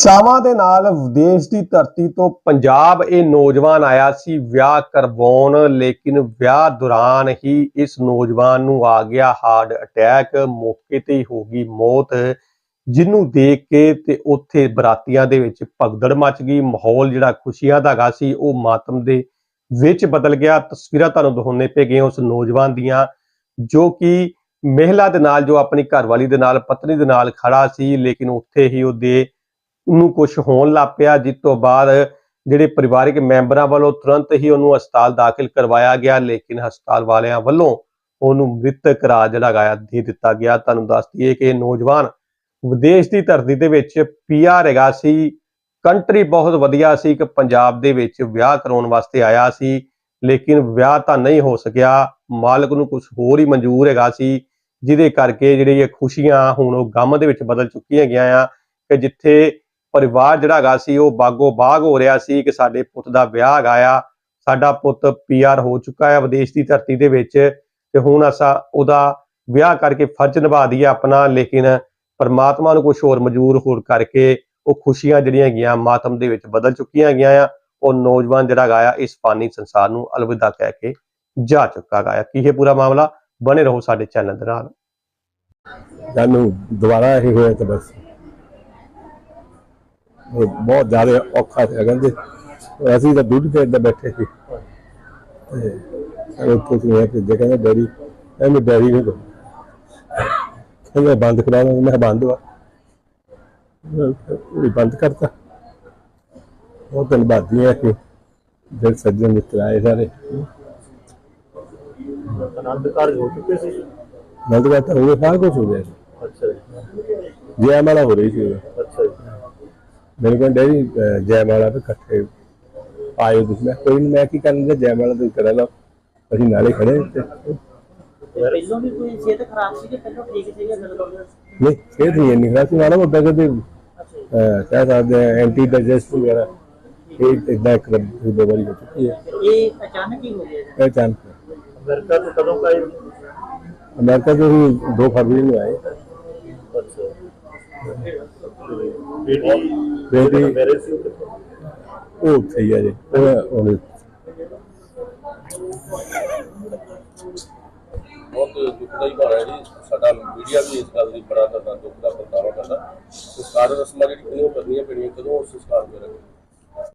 ਚਾਵਾਂ ਦੇ ਨਾਲ ਵਿਦੇਸ਼ ਦੀ ਧਰਤੀ ਤੋਂ ਪੰਜਾਬ ਇਹ ਨੌਜਵਾਨ ਆਇਆ ਸੀ, ਵਿਆਹ ਕਰਵਾਉਣ। ਲੇਕਿਨ ਵਿਆਹ ਦੌਰਾਨ ਹੀ ਇਸ ਨੌਜਵਾਨ ਨੂੰ ਆ ਗਿਆ ਹਾਰਟ ਅਟੈਕ, ਮੌਕੇ ਤੇ ਹੀ ਹੋ ਗਈ ਮੌਤ, ਜਿਹਨੂੰ ਦੇਖ ਕੇ ਤੇ ਉੱਥੇ ਬਰਾਤੀਆਂ ਦੇ ਵਿੱਚ ਭਗਦੜ ਮਚ ਗਈ। ਮਾਹੌਲ ਜਿਹੜਾ ਖੁਸ਼ੀਆਂ ਦਾ ਹੈਗਾ ਸੀ, ਉਹ ਮਾਤਮ ਦੇ ਵਿੱਚ ਬਦਲ ਗਿਆ। ਤਸਵੀਰਾਂ ਤੁਹਾਨੂੰ ਦਿਖਾਉਣੇ ਪੈ ਗਈਆਂ ਉਸ ਨੌਜਵਾਨ ਦੀਆਂ, ਜੋ ਕਿ ਮਹਿਲਾ ਦੇ ਨਾਲ, ਜੋ ਆਪਣੀ ਘਰਵਾਲੀ ਦੇ ਨਾਲ, ਪਤਨੀ ਦੇ ਨਾਲ ਖੜਾ ਸੀ, ਲੇਕਿਨ ਉੱਥੇ ਹੀ ਉਹਦੇ ਨੂੰ ਕੁਝ ਹੋਣ ਲੱਗ ਪਿਆ, ਜਿਸ ਤੋਂ ਬਾਅਦ ਜਿਹੜੇ ਪਰਿਵਾਰਕ ਮੈਂਬਰਾਂ ਵੱਲੋਂ ਤੁਰੰਤ ਹੀ ਉਹਨੂੰ ਹਸਪਤਾਲ ਦਾਖਲ ਕਰਵਾਇਆ ਗਿਆ, ਲੇਕਿਨ ਹਸਪਤਾਲ ਵਾਲਿਆਂ ਵੱਲੋਂ ਉਹਨੂੰ ਮ੍ਰਿਤਕ ਕਰਾਰ ਜਿਹੜਾ ਗਾਇਆ ਦੇ ਦਿੱਤਾ ਗਿਆ। ਤੁਹਾਨੂੰ ਦੱਸ ਦਈਏ ਕਿ ਇਹ ਨੌਜਵਾਨ ਵਿਦੇਸ਼ ਦੀ ਧਰਤੀ ਦੇ ਵਿੱਚ ਪੀਆਰ ਹੈਗਾ ਸੀ। ਕੰਟਰੀ ਬਹੁਤ ਵਧੀਆ ਸੀ ਕਿ ਪੰਜਾਬ ਦੇ ਵਿੱਚ ਵਿਆਹ ਕਰਾਉਣ ਵਾਸਤੇ ਆਇਆ ਸੀ, ਲੇਕਿਨ ਵਿਆਹ ਤਾਂ ਨਹੀਂ ਹੋ ਸਕਿਆ। ਮਾਲਕ ਨੂੰ ਕੁਝ ਹੋਰ ਹੀ ਮਨਜ਼ੂਰ ਹੈਗਾ ਸੀ, ਜਿਹਦੇ ਕਰਕੇ ਜਿਹੜੀ ਇਹ ਖੁਸ਼ੀਆਂ ਹੁਣ ਉਹ ਗਮ ਦੇ ਵਿੱਚ ਬਦਲ ਚੁੱਕੀਆਂ ਗਿਆ ਆ, ਕਿ ਜਿੱਥੇ ਪਰਿਵਾਰ ਜਿਹੜਾ ਹੈਗਾ ਸੀ, ਉਹ ਬਾਗੋ ਬਾਗ ਹੋ ਰਿਹਾ ਸੀ ਕਿ ਸਾਡੇ ਪੁੱਤ ਦਾ ਵਿਆਹ ਹੈਗਾ ਆ। ਸਾਡਾ ਪੁੱਤ ਪੀਆਰ ਹੋ ਚੁੱਕਾ ਹੈ ਵਿਦੇਸ਼ ਦੀ ਧਰਤੀ ਦੇ ਵਿੱਚ ਤੇ ਹੁਣ ਅਸਾਂ ਉਹਦਾ ਵਿਆਹ ਕਰਕੇ ਫਰਜ਼ ਨਿਭਾ ਦਈਏ ਆਪਣਾ, ਲੇਕਿਨ ਪਰਮਾਤਮਾ ਨੂੰ ਕੁਝ ਹੋਰ ਮਜਬੂਰ ਹੋਰ ਕਰਕੇ ਉਹ ਖੁਸ਼ੀਆਂ ਜਿਹੜੀਆਂ ਹੈਗੀਆਂ ਮਾਤਮ ਦੇ ਵਿੱਚ ਬਦਲ ਚੁੱਕੀਆਂ ਹੈਗੀਆਂ ਆ। ਉਹ ਨੌਜਵਾਨ ਜਿਹੜਾ ਹੈਗਾ ਆ, ਇਸ ਫਾਨੀ ਸੰਸਾਰ ਨੂੰ ਅਲਵਿਦਾ ਕਹਿ ਕੇ ਜਾ ਚੁੱਕਾ ਹੈਗਾ ਆ। ਕੀ ਇਹ ਪੂਰਾ ਮਾਮਲਾ? ਬਣੇ ਰਹੋ ਸਾਡੇ ਚੈਨਲ ਦੇ ਨਾਲ। ਸਾਨੂੰ ਦੁਬਾਰਾ ਇਹ ਹੋਇਆ ਤਾਂ ਬਸ। ਬਹੁਤ ਜ਼ਿਆਦਾ ਔਖਾ ਸੀ ਕਹਿੰਦੇ ਅਸੀਂ ਤਾਂ ਦੁੱਧ ਤੇ ਇੱਦਾਂ ਬੈਠੇ ਸੀ। ਤੇ ਉਹ ਕੁਝ ਨਹੀਂ ਕਿ ਕਹਿੰਦੇ ਡੈਡੀ ਐਵੇਂ ਡੈਡੀ ਨੂੰ ਕਹੋ। ਕਹਿੰਦੇ ਬੰਦ ਕਰਾ ਦੋ ਮੈਂ ਬੰਦ ਵਾ। ਉਹ ਬੰਦ ਕਰਤਾ। ਉਹ ਤਾਂ ਬਾਦੀਆਂ ਕਿ ਜਿਹੜੇ ਸੱਜਣ ਮਿੱਤਰ ਆਏ ਸਾਰੇ। ਆਨੰਦ ਕਾਰਜ ਹੋ ਚੁੱਕੇ ਸੀ। ਬੰਦ ਕਰਤਾ ਉਹ ਸਾਰਾ ਕੁਝ ਹੋ ਗਿਆ। ਅੱਛਾ ਜੀ। ਜੈ ਮਾਲਾ ਹੋ ਰਹੀ ਸੀ। ਉਦੋਂ। ਅੱਛਾ ਜੀ ਮੇਰੇ ਕੋਲ ਡੈਡੀ ਅਹ, ਜੈਮਾਲਾ ਤੇ ਇਕੱਠੇ ਆਏ ਤੁਸੀਂ ਮੈਂ ਕੋਈ ਨਹੀਂ ਮੈਂ ਕੀ ਕਰਨਾ ਜੈਮਾਲਾ ਤੁਸੀਂ ਕਰਾ ਲਓ। ਅਸੀਂ ਨਾਲੇ ਖੜੇ ਤੇ ਪਹਿਲਾਂ ਵੀ ਕੋਈ ਸਿਹਤ ਖਰਾਬ ਸੀ ਕਿ ਪਹਿਲਾਂ ਠੀਕ ਸੀਗਾ ਬਿਲਕੁਲ ਨਹੀਂ ਇਹ ਨਹੀਂ ਇੰਨੀ ਖਰਾਬ ਸੀ। ਮਾੜਾ ਮੋਟਾ ਕਦੇ ਕਹਿ ਸਕਦੇ ਐਂਟੀ ਡਾਈਜੈਸਟ ਵਗੈਰਾ। ਇਹ ਇਦਾਂ ਇੱਕ ਦੋ ਵਾਰੀ ਹੋ ਚੁੱਕੀ ਹੈ। ਇਹ ਅਚਾਨਕ ਹੀ ਹੋ ਗਿਆ ਚਾਂਸ ਅਮਰੀਕਾ ਤੋਂ ਕਦੋਂ ਕਾਇ ਅਮਰੀਕਾ ਤੋਂ ਹੀ 2 ਫਰਵਰੀ ਨੂੰ ਆਏ। ਅੱਛਾ। ਬੇਟੀ? ਬੇਟੀ ਮੇਰੇ ਸੀ ਉਹ ਉੱਥੇ ਹੀ ਜੀ ਉਹ ਉਹ ਬਹੁਤ ਦੁਖਦਾਈ ਘਰ ਹੈ ਜੀ। ਸਾਡਾ ਮੀਡੀਆ ਵੀ ਇਸ ਗੱਲ ਦੀ ਬੜਾ ਦੁੱਖ ਦਾ ਪ੍ਰਗਟਾਵਾ ਕਰਦਾ। ਸੰਸਕਾਰ ਰਸਮਾਂ ਜਿਹੜੀ ਕਿਉਂ ਕਰਨੀਆਂ ਪੈਣੀਆਂ ਕਦੋਂ ਉਸ ਸੰਸਕਾਰ ਕਰਾਂਗੇ